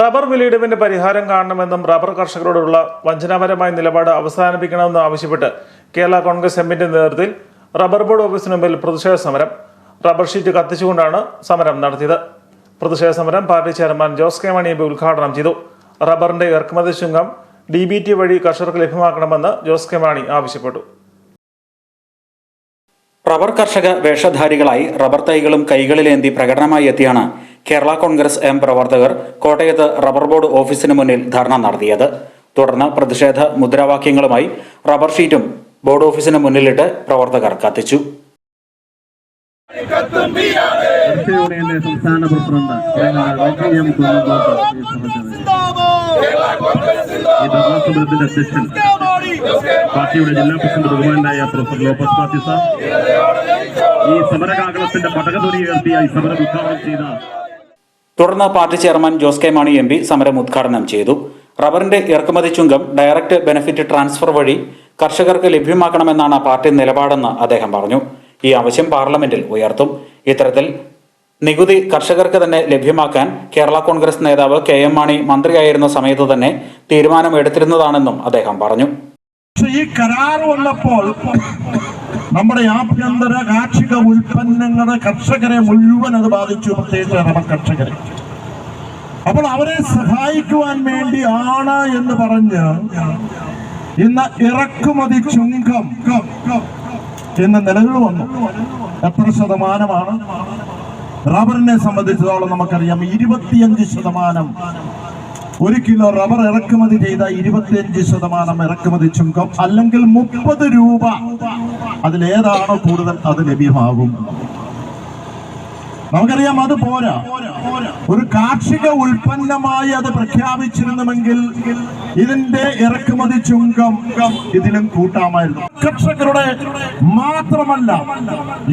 Rubber വിലയിടിവിന്റെ പരിഹാരം കാണണമെന്നും rubber കർഷകരോടുള്ള വഞ്ചനാപരമായ നിലപാട് അവസാനിപ്പിക്കണമെന്നും ആവശ്യപ്പെട്ട് കേരള കോൺഗ്രസ് എമ്മിന്റെ നേതൃത്വത്തിൽ റബ്ബർ ബോർഡ് ഓഫീസിന് മുമ്പിൽ പ്രതിഷേധ സമരം. റബ്ബർ ഷീറ്റ് കത്തിച്ചുകൊണ്ടാണ് സമരം നടത്തിയത്. പ്രതിഷേധ സമരം party chairman Jose K Mani M ഉദ്ഘാടനം ചെയ്തു. റബ്ബറിന്റെ ഇറക്കുമതി ശുങ്കം ഡി ബി ടി വഴി കർഷകർക്ക് ലഭ്യമാക്കണമെന്ന് ജോസ് കെ മാണി ആവശ്യപ്പെട്ടു. റബ്ബർ കർഷക വേഷധാരികളായി റബ്ബർ തൈകളും കൈകളിലേന്തി പ്രകടനമായി എത്തിയാണ് കേരള കോൺഗ്രസ് എം പ്രവർത്തകർ കോട്ടയത്ത് റബ്ബർ ബോർഡ് ഓഫീസിന് മുന്നിൽ ധർണ നടത്തിയത്. തുടർന്ന് പ്രതിഷേധ മുദ്രാവാക്യങ്ങളുമായി റബ്ബർ ഷീറ്റും ബോർഡ് ഓഫീസിന് മുന്നിലിട്ട് പ്രവർത്തകർ കത്തിച്ചു. സംസ്ഥാന പാർട്ടിയുടെ ജില്ലാ പ്രസിഡന്റ് ബഹുമാനായ പ്രൊഫസർ ലോപസ് പാത്തിസ ഈ സമരകാകളത്തിന്റെ പടകതുരി ഉയർത്തിയ ഈ സമരം ഉദ്ഘാടനം ചെയ്ത തുടർന്ന് party chairman Jose K Mani M സമരം ഉദ്ഘാടനം ചെയ്തു. റബ്ബറിന്റെ ഇറക്കുമതി ചുങ്കം ഡയറക്റ്റ് ബെനിഫിറ്റ് ട്രാൻസ്ഫർ വഴി കർഷകർക്ക് ലഭ്യമാക്കണമെന്നാണ് പാർട്ടി നിലപാടെന്ന് അദ്ദേഹം പറഞ്ഞു. ഈ ആവശ്യം പാർലമെന്റിൽ ഉയർത്തും. ഇത്തരത്തിൽ നികുതി കർഷകർക്ക് തന്നെ ലഭ്യമാക്കാൻ കേരള കോൺഗ്രസ് നേതാവ് കെ എം മാണി മന്ത്രിയായിരുന്ന സമയത്ത് തന്നെ തീരുമാനമെടുത്തിരുന്നതാണെന്നും അദ്ദേഹം പറഞ്ഞു. ഈ കരാർ വന്നപ്പോൾ നമ്മുടെ ആഭ്യന്തര കാർഷിക ഉൽപ്പന്നങ്ങളുടെ കർഷകരെ മുഴുവൻ അത് ബാധിച്ചു. പ്രത്യേകിച്ച് റബർ കർഷകരെ. അപ്പോൾ അവരെ സഹായിക്കുവാൻ വേണ്ടിയാണ് എന്ന് പറഞ്ഞ് ഇന്ന് ഇറക്കുമതി ചുങ്കം ഇന്ന് നിലവിൽ വന്നു. എത്ര ശതമാനമാണ്? റബറിനെ സംബന്ധിച്ചിടത്തോളം നമുക്കറിയാം ഇരുപത്തിയഞ്ച് ശതമാനം. ഒരു കിലോ റബ്ബർ ഇറക്കുമതി ചെയ്ത ഇരുപത്തിയഞ്ച് ശതമാനം ഇറക്കുമതി ചുങ്കം. അല്ലെങ്കിൽ മുപ്പത് രൂപ അതിലേതാണോ കൂടുതൽ അത് ലഭ്യമാകും. നമുക്കറിയാം അത് പോരാ. ഒരു കാർഷിക ഉൽപ്പന്നമായി അത് പ്രഖ്യാപിച്ചിരുന്നുവെങ്കിൽ ഇതിന്റെ ഇറക്കുമതി ചുങ്കം ഇതിലും കൂട്ടാമായിരുന്നു. കർഷകരുടെ മാത്രമല്ല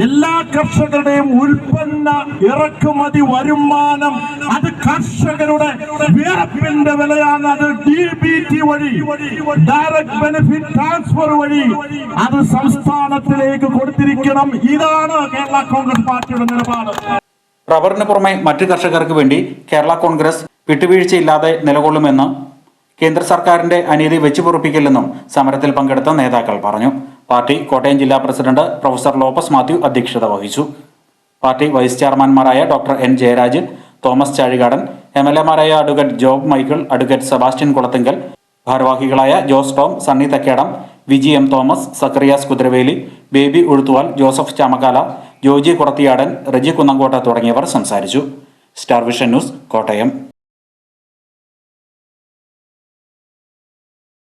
എല്ലാ കർഷകരുടെയും ഉൽപ്പന്ന ഇറക്കുമതി വരുമാനം അത് കർഷകരുടെ വിയർപ്പിന്റെ വിലയാണ്. അത് ഡി ബി ടി വഴി ഡയറക്ട് ബെനിഫിറ്റ് ട്രാൻസ്ഫർ വഴി അത് സംസ്ഥാനത്തിലേക്ക് കൊടുത്തിരിക്കണം. ഇതാണ് കേരള കോൺഗ്രസ് പാർട്ടിയുടെ നിലപാട്. റബ്ബറിന് പുറമെ മറ്റു കർഷകർക്ക് വേണ്ടി കേരള കോൺഗ്രസ് വിട്ടുവീഴ്ചയില്ലാതെ നിലകൊള്ളുമെന്ന് കേന്ദ്ര സർക്കാരിന്റെ അനീതി വെച്ചുപൊറുപ്പിക്കില്ലെന്നും സമരത്തിൽ പങ്കെടുത്ത നേതാക്കൾ പറഞ്ഞു. പാർട്ടി കോട്ടയം ജില്ലാ പ്രസിഡന്റ് പ്രൊഫസർ ലോപ്പസ് മാത്യു അധ്യക്ഷത വഹിച്ചു. Party vice ചെയർമാൻമാരായ doctor N Jayaraj Thomas Chazhikadan M L എമാരായ advocate Job Michael advocate Sebastian Kulathinkal ഭാരവാഹികളായ ജോസ് ടോം സണ്ണി തക്കേടം വിജി എം തോമസ് സക്രിയാസ് കുതിരവേലി ബേബി ഉഴുത്തുവാൽ ജോസഫ് ചാമക്കാല ജോജി കുറത്തിയാടൻ റജി കുന്നങ്കോട്ട തുടങ്ങിയവർ സംസാരിച്ചു. Star vision news Kottayam.